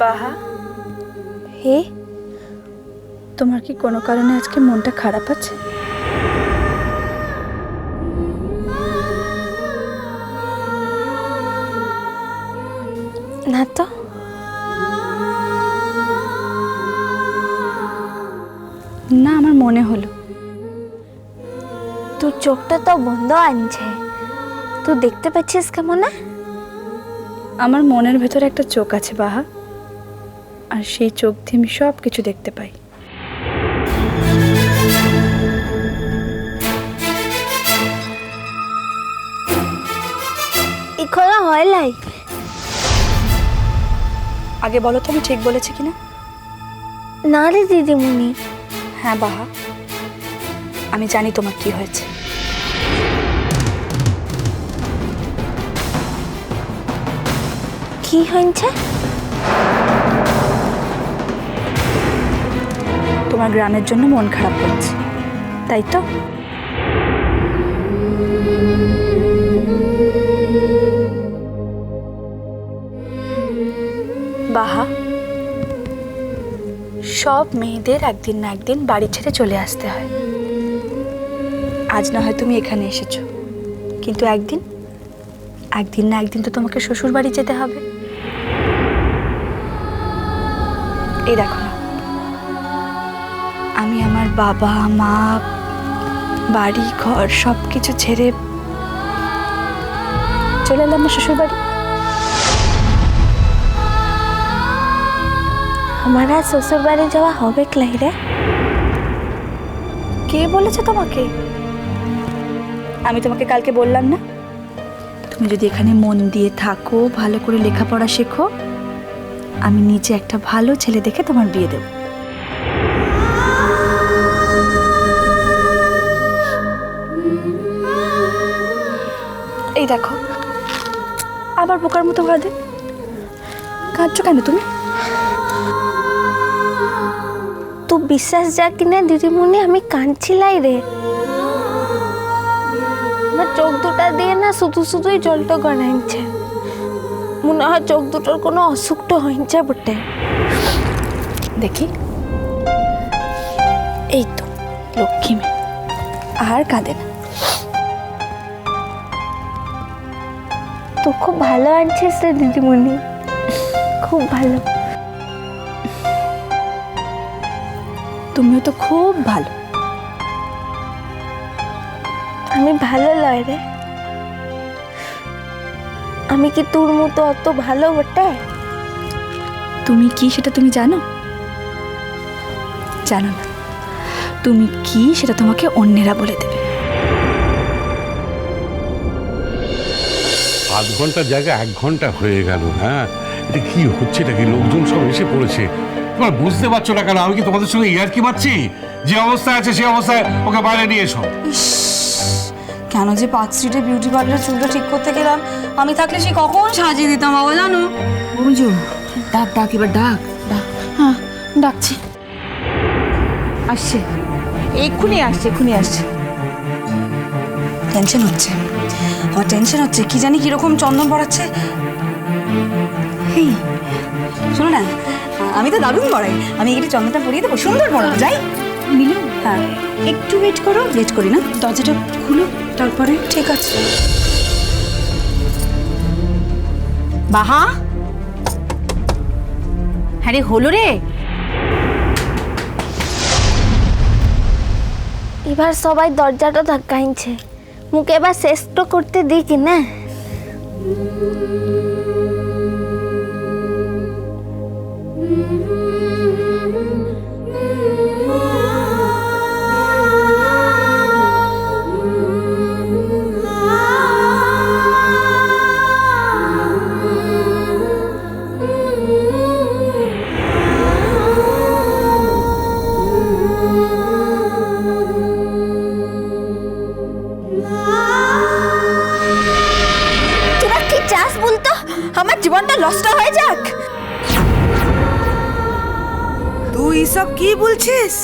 বাহা হে তোমার কি কোনো কারণে আজকে মনটা খারাপ আছে? না তো? না আমার মনে হলো। তোর চোখটা তো বন্ধ আনছে। তুই দেখতে পাচ্ছিস কেমন না? আমার মনের ভেতরে একটা চোখ আছে বাহা। আর সেই চোখ দিয়ে আমি সব কিছু দেখতে পাই। এখনও হয় লাই আগে বলো তো আমি ঠিক বলেছি কিনা? না রে দিদিমণি। হ্যাঁ বাহা। আমি জানি তোমার কি হয়েছে। কি হয়েছে? তোমার গ্রামের জন্য মন খারাপ করছে তাই তো? বাহা। সব মেয়েদের একদিন না একদিন বাড়ি ছেড়ে চলে আসতে হয়। আজ না হয় তুমি এখানে এসেছ। কিন্তু একদিন একদিন না একদিন তো তোমাকে শ্বশুর বাড়ি যেতে হবে। এই দেখো না। আমি আমার বাবা, মা, বাড়ি, ঘর সব কিছু ছেড়ে চলে এলাম শ্বশুর বাড়ি আমার আর শ্বশুর বাড়ি যাওয়া হবে ক্লাই রে কে বলেছে তোমাকে? আমি তোমাকে কালকে বললাম না। তুমি যদি এখানে মন দিয়ে থাকো ভালো করে লেখাপড়া শেখো আমি নিজে একটা ভালো ছেলে দেখে তোমার বিয়ে দেব। এই দেখো আবার বোকার মতো কাঁদে কাঁদছো কেন তুমি? তুই বিশ্বাস যা কিনা দিদিমণি আমি কাঁদছিলাই রে আমার চোখ দুটা দিয়ে না শুধু শুধুই জলটা গড়াইছে মনে হয় চোখ দুটোর কোনো অসুখটা হয়েছে বটে দেখি এই তো লক্ষ্মী আর কাঁদে না তুই খুব ভালো আনছিস রে দিদিমণি খুব ভালো তুমিও তো খুব ভালো। আমি ভালো লয় রে। আমি কি তোর মতো অত ভালো বটে? তুমি কি সেটা তুমি জানো? জানো না। তুমি কি সেটা তোমাকে অন্যেরা বলে দেবে? আধ ঘণ্টার জায়গায় এক ঘণ্টা হয়ে গেল হ্যাঁ? এটা কি হচ্ছে? এটা কি লোকজন সব এসে পড়েছে? তোমার বুঝতে পারছ না কেন? আমি কি তোমাদের সঙ্গে ইয়ার কি পাচ্ছি যে অবস্থায় আছে সেই অবস্থায় ওকে বাইরে নিয়ে এসো। কেন যে পার্ক স্ট্রিটে বিউটি পার্লার চুলটা ঠিক করতে গেলাম? আমি থাকলে সে কখন সাজিয়ে দিতাম বাবা জানো? বুঝু ডাক ডাক এবার ডাক। ডাক হ্যাঁ ডাকছি। আসছে। এক্ষুনি আসছে এক্ষুনি আসছে। টেনশন হচ্ছে। আমার টেনশন হচ্ছে কি জানি কীরকম চন্দন পড়াচ্ছে। হেই শোনো না আমি তো দারুণ পড়াই আমি একটু চন্দনটা পরিয়ে দেবো। সুন্দর পড়াবো যাই। নীলু হ্যাঁ। একটু ওয়েট করো। ওয়েট করি না। দরজাটা খুলো তারপরে ঠিক আছে। বাহা। হ্যাঁ রে হলো রে। এবার সবাই দরজাটা ধাক্কাইছে মুখে এবার শেষ তো করতে দিই কি না তুই সব কি বলছিস?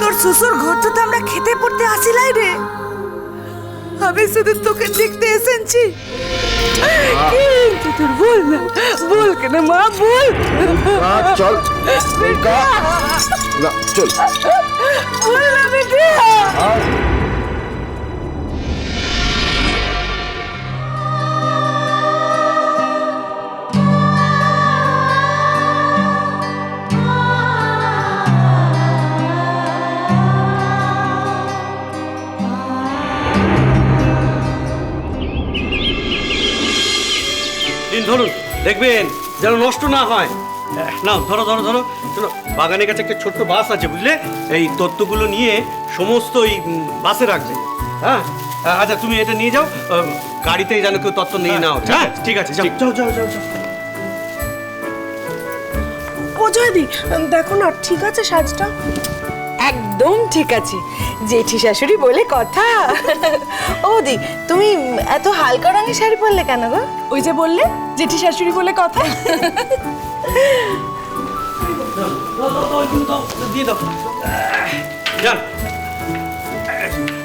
তোর শ্বশুর ঘর তো আমরা খেতে পড়তে আসিলাই রে। আমি শুধু তোকে দেখতে এসেছি। কিন্তু তোর বল না? বল কেন মা বল। চল। না চল। বল না দেখবেন যেন নষ্ট না হয়। না ধরো ধরো ধরো। শোনো বাগানের কাছে একটা ছোট্ট বাস আছে বুঝলে? এই তত্ত্বগুলো নিয়ে সমস্ত এই উম, বাসে রাখবে। হ্যাঁ? আচ্ছা তুমি এটা নিয়ে যাও। আহ, গাড়িতে যেন কেউ তত্ত্ব নিয়ে নাও হ্যাঁ ঠিক আছে যাও। যাও যাও যাও যাও। ও জয়দি দেখো না ঠিক আছে সাজটা? একদম ঠিক আছে। জেঠি শাশুড়ি বলে কথা। ও দি তুমি এত হালকা রঙের শাড়ি পরলে কেন গো? ওই যে বললে জেঠি শাশুড়ি বলে কথা।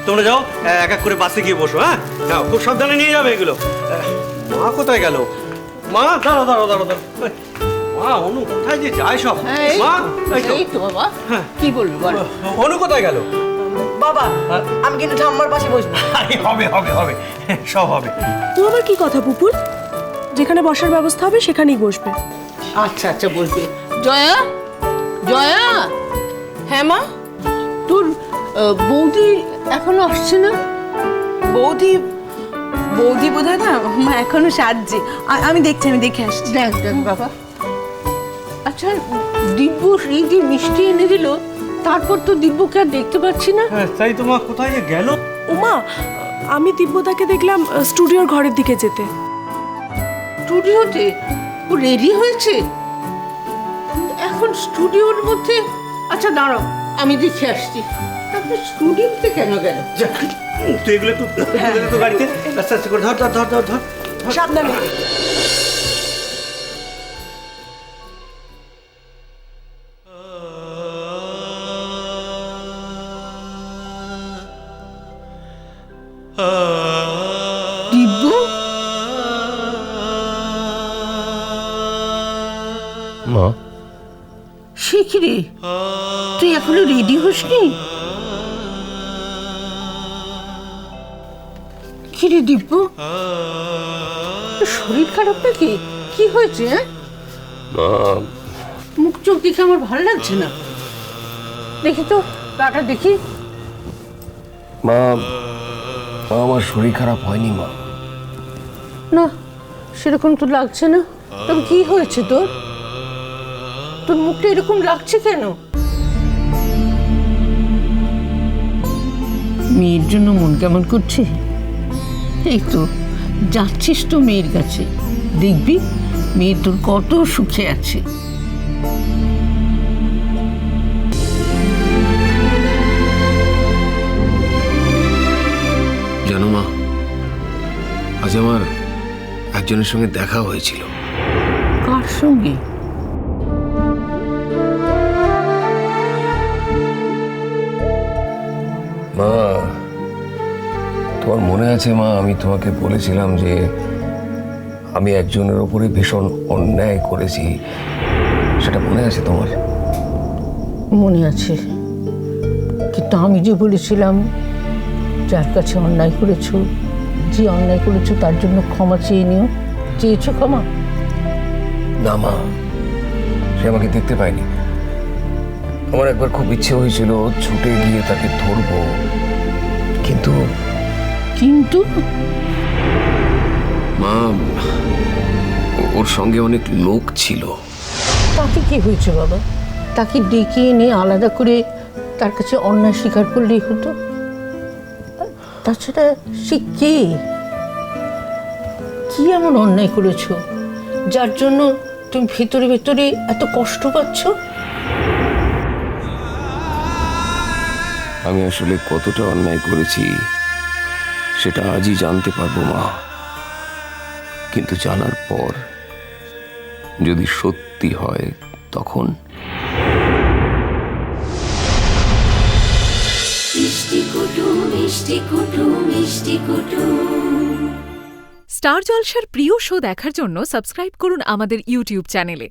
তোমরা যাও এক এক করে বাসে গিয়ে বসো হ্যাঁ? যাও খুব সাবধানে নিয়ে যাবে এগুলো। মা কোথায় গেল? মা? দাঁড়াও দাঁড়াও দাঁড়াও দাঁড়াও। এই, মা অনু কোথায় যে যায় সব? মা এই তো। বাবা কি বলবি বল। অনু কোথায় গেল? বাবা আমি কিন্তু ঠাম্মার পাশে বসবো। আরে হবে হবে হবে। সব হবে। তো আবার কি কথা পুপুর যেখানে বসার ব্যবস্থা হবে সেখানেই বসবে। আচ্ছা আচ্ছা বসবে জয়া জয়া। হ্যাঁ মা? তোর বৌদি এখনও আসছে না? বৌদি বৌদি বোধ হয় না মা এখনও সাজছে। আমি দেখছি আমি দেখে আসছি। দেখ দেখ বাবা। আচ্ছা দিব্য এই যে মিষ্টি এনে দিল তারপর তো দিব্যকে আর দেখতে পাচ্ছি না। হ্যাঁ তাই তো মা কোথায় যে গেল? উমা আমি দিব্যদাকে দেখলাম স্টুডিওর ঘরের দিকে যেতে। স্টুডিওতে? ও রেডি হয়েছে? এখন স্টুডিওর মধ্যে? আচ্ছা দাঁড়াও আমি দেখে আসছি। তারপরে স্টুডিওতে কেন গেল তুই এগুলো একটু তো গাড়িতে আস্তে আস্তে করে ধর ধর ধর ধর ধর। সাবধানে। মা। সে কি রে? তুই এখনও রেডি হসনি? কি রে দিব্য? শরীর খারাপ নাকি? কি হয়েছে হ্যাঁ? মা। মুখ চোখ দেখে আমার ভালো লাগছে না। দেখি তো পাটা দেখি। মা মা, আমার শরীর খারাপ হয়নি মা। না সেরকম তো লাগছে না। তবে কি হয়েছে তোর? তোর মুখটা এরকম লাগছে কেন? মেয়ের জন্য মন কেমন করছে? এই তো যাচ্ছিস তো মেয়ের কাছে। দেখবি মেয়ে তোর কত সুখে আছে। জানো মা আজ আমার একজনের সঙ্গে দেখা হয়েছিল। কার সঙ্গে? মা তোমার মনে আছে মা আমি তোমাকে বলেছিলাম যে আমি একজনের ওপরে ভীষণ অন্যায় করেছি। সেটা মনে আছে তোমার? মনে আছে। কিন্তু আমি যে বলেছিলাম যার কাছে অন্যায় করেছ যে অন্যায় করেছ তার জন্য ক্ষমা চেয়ে নিও। চেয়েছো ক্ষমা? না মা সে আমাকে দেখতে পায়নি। আমার একবার খুব ইচ্ছে হয়েছিল ছুটে গিয়ে তাকে ধরবো। কিন্তু কিন্তু? মা ওর সঙ্গে অনেক লোক ছিল। তাকে কি হয়েছে বাবা? তাকে ডেকে এনে আলাদা করে তার কাছে অন্যায় স্বীকার করলেই হতো? তাছাড়া সে কে? কি এমন অন্যায় করেছ যার জন্য তুমি ভেতরে ভেতরে এত কষ্ট পাচ্ছ? আমি আসলে কতটা অন্যায় করেছি সেটা আজই জানতে পারব মা। কিন্তু জানার পর যদি সত্যি হয় তখন? স্টার জলসার প্রিয় শো দেখার জন্য সাবস্ক্রাইব করুন আমাদের ইউটিউব চ্যানেলে।